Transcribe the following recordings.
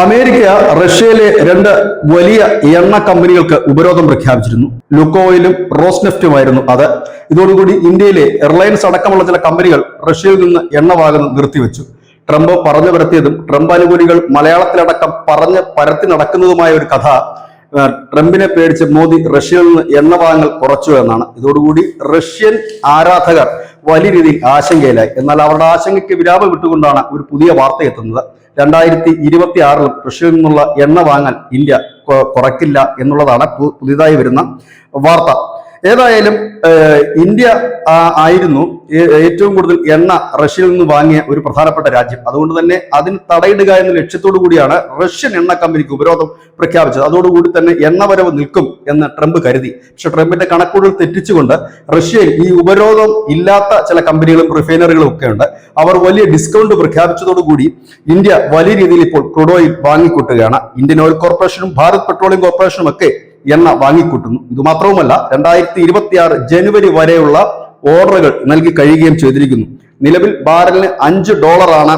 America റഷ്യയിലെ രണ്ട് വലിയ എണ്ണ കമ്പനികൾക്ക് ഉപരോധം പ്രഖ്യാപിച്ചിരുന്നു. ലുക്കോയിലും റോസ്നെഫ്റ്റുമായിരുന്നു അത്. ഇതോടുകൂടി ഇന്ത്യയിലെ എയർലൈൻസ് അടക്കമുള്ള ചില കമ്പനികൾ റഷ്യയിൽ നിന്ന് എണ്ണ വാങ്ങുന്നത് നിർത്തിവെച്ചു. ട്രംപ് പറഞ്ഞു പരത്തിയതും ട്രംപ് അനുകൂലികൾ മലയാളത്തിലടക്കം പറഞ്ഞ് പരത്തി നടക്കുന്നതുമായ ഒരു കഥ ട്രംപിനെ പേടിച്ച് മോദി റഷ്യയിൽ നിന്ന് എണ്ണ വാങ്ങൽ കുറച്ചു എന്നാണ്. ഇതോടുകൂടി റഷ്യൻ ആരാധകർ വലിയ രീതിയിൽ ആശങ്കയിലായി. എന്നാൽ അവരുടെ ആശങ്കയ്ക്ക് വിരാമം വിട്ടുകൊണ്ടാണ് ഒരു പുതിയ വാർത്ത എത്തുന്നത്. രണ്ടായിരത്തി ഇരുപത്തി ആറിലും റഷ്യയിൽ നിന്നുള്ള എണ്ണ വാങ്ങൽ ഇന്ത്യ കുറയ്ക്കില്ല എന്നുള്ളതാണ് പുതിയതായി വരുന്ന വാർത്ത. ഏതായാലും ഇന്ത്യ ആയിരുന്നു ഏറ്റവും കൂടുതൽ എണ്ണ റഷ്യയിൽ നിന്ന് വാങ്ങിയ ഒരു പ്രധാനപ്പെട്ട രാജ്യം. അതുകൊണ്ട് തന്നെ അതിന് തടയിടുക എന്ന ലക്ഷ്യത്തോടു കൂടിയാണ് റഷ്യൻ എണ്ണ കമ്പനിക്ക് ഉപരോധം പ്രഖ്യാപിച്ചത്. അതോടുകൂടി തന്നെ എണ്ണ വരവ് നിൽക്കും എന്ന് ട്രംപ് കരുതി. പക്ഷെ ട്രംപിന്റെ കണക്കുകൾ തെറ്റിച്ചുകൊണ്ട് റഷ്യയിൽ ഈ ഉപരോധം ഇല്ലാത്ത ചില കമ്പനികളും റിഫൈനറികളും ഒക്കെ ഉണ്ട്. അവർ വലിയ ഡിസ്കൗണ്ട് പ്രഖ്യാപിച്ചതോടുകൂടി ഇന്ത്യ വലിയ രീതിയിൽ ഇപ്പോൾ ക്രൂഡ് ഓയിൽ വാങ്ങിക്കൂട്ടുകയാണ്. ഇന്ത്യൻ ഓയിൽ കോർപ്പറേഷനും ഭാരത് പെട്രോളിയം കോർപ്പറേഷനും ഒക്കെ എണ്ണ വാങ്ങിക്കൂട്ടുന്നു. ഇത് മാത്രവുമല്ല രണ്ടായിരത്തി ഇരുപത്തി ആറ് ജനുവരി വരെയുള്ള ഓർഡറുകൾ നൽകി കഴിയുകയും ചെയ്തിരിക്കുന്നു. നിലവിൽ ബാരലിന് അഞ്ച് ഡോളറാണ്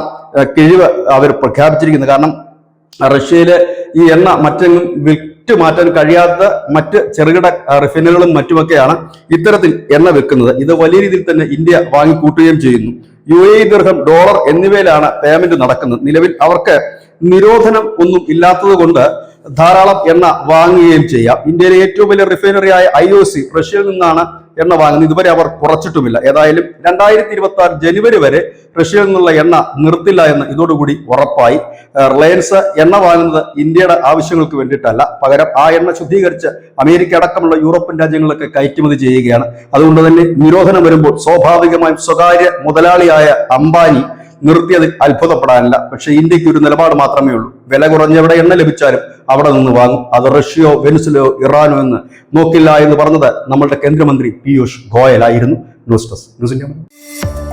കിഴിവ് അവർ പ്രഖ്യാപിച്ചിരിക്കുന്നത്. കാരണം റഷ്യയിലെ ഈ എണ്ണ മറ്റെങ്ങും വിറ്റ് മാറ്റാൻ കഴിയാത്ത മറ്റ് ചെറുകിട റിഫൈനറുകളും മറ്റുമൊക്കെയാണ് ഇത്തരത്തിൽ എണ്ണ വെക്കുന്നത്. ഇത് വലിയ രീതിയിൽ തന്നെ ഇന്ത്യ വാങ്ങിക്കൂട്ടുകയും ചെയ്യുന്നു. യു എ ദീർഘം ഡോളർ എന്നിവയിലാണ് പേയ്മെന്റ് നടക്കുന്നത്. നിലവിൽ അവർക്ക് നിരോധനം ഒന്നും ഇല്ലാത്തത് കൊണ്ട് ധാരാളം എണ്ണ വാങ്ങുകയും ചെയ്യാം. ഇന്ത്യയിലെ ഏറ്റവും വലിയ റിഫൈനറി ആയ ഐ ഒ സി റഷ്യയിൽ നിന്നാണ് എണ്ണ വാങ്ങുന്നത്. ഇതുവരെ അവർ കുറച്ചിട്ടുമില്ല. ഏതായാലും രണ്ടായിരത്തി ഇരുപത്തി ആറ് ജനുവരി വരെ റഷ്യയിൽ നിന്നുള്ള എണ്ണ നിർത്തില്ല എന്ന് ഇതോടുകൂടി ഉറപ്പായി. റിലയൻസ് എണ്ണ വാങ്ങുന്നത് ഇന്ത്യയുടെ ആവശ്യങ്ങൾക്ക് വേണ്ടിയിട്ടല്ല. പകരം ആ എണ്ണ ശുദ്ധീകരിച്ച് അമേരിക്ക അടക്കമുള്ള യൂറോപ്യൻ രാജ്യങ്ങളൊക്കെ കയറ്റുമതി ചെയ്യുകയാണ്. അതുകൊണ്ട് തന്നെ നിരോധനം വരുമ്പോൾ സ്വാഭാവികമായും സ്വകാര്യ മുതലാളിയായ അംബാനി നിർത്തിയതിൽ അത്ഭുതപ്പെടാനില്ല. പക്ഷെ ഇന്ത്യയ്ക്ക് ഒരു നിലപാട് മാത്രമേ ഉള്ളൂ. വില കുറഞ്ഞെവിടെ എണ്ണ ലഭിച്ചാലും അവിടെ നിന്ന് വാങ്ങും. അത് റഷ്യയോ വെനിസുലയോ ഇറാനോ എന്ന് നോക്കില്ല എന്ന് പറഞ്ഞത് നമ്മളുടെ കേന്ദ്രമന്ത്രി Piyush ഗോയലായിരുന്നു. News desk. News India.